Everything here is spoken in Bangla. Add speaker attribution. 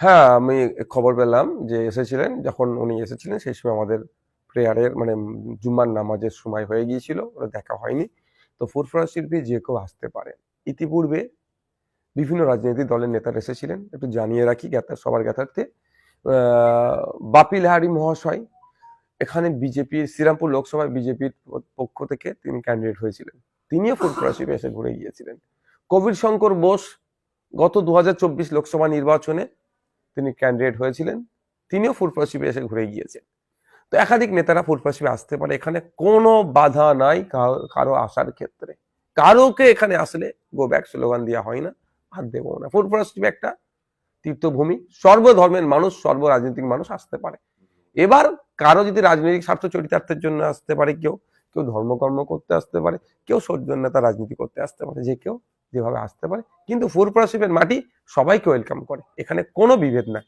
Speaker 1: হ্যাঁ আমি খবর পেলাম যে এসেছিলেন। যখন উনি এসেছিলেন, সেই সময় আমাদের প্রেয়ারের মানে জুম্মার নামাজের সময় হয়ে গিয়েছিল, ওরা দেখা হয়নি। তো ফুরফুরা শিল্পী যে কেউ আসতে পারে। ইতিপূর্বে বিভিন্ন রাজনৈতিক দলের নেতারা এসেছিলেন। একটু জানিয়ে রাখি জ্ঞাতা সবার জ্ঞাতার্থে। বাপি লাহারি মহাশয়, এখানে বিজেপির শ্রীরামপুর লোকসভায় বিজেপির পক্ষ থেকে তিনি ক্যান্ডিডেট হয়েছিলেন। তিনিও ফুরফুরা শিল্পে এসে ঘুরে গিয়েছিলেন। কবির শঙ্কর বোস গত দু হাজার চব্বিশ লোকসভা নির্বাচনে তিনি ক্যান্ডিডেট হয়েছিলেন, তিনিও ফুরফুরা শিবে এসে ঘুরে গিয়েছেন। তো একাধিক নেতারা ফুরফুরা শিবে আসতে পারে, এখানে কোনো বাধা নাই কারো- আসার ক্ষেত্রে। কারোকে এখানে আসলে গো ব্যাক স্লোগান দেওয়া হয় না, আর দেবো না। ফুরফুরা শিবে একটা তীর্থভূমি, সর্বধর্মের মানুষ সর্ব রাজনৈতিক মানুষ আসতে পারে। এবার কারও যদি রাজনৈতিক স্বার্থ চরিতার্থের জন্য আসতে পারে কেউ কেউ ধর্মকর্ম করতে আসতে পারে, কেউ সৌজন্যতা রাজনীতি করতে আসতে পারে, যে কেউ যেভাবে আসতে পারে। কিন্তু ফোর শিবের মাটি সবাইকে ওয়েলকাম করে। এখানে কোনো বিভেদ নাই।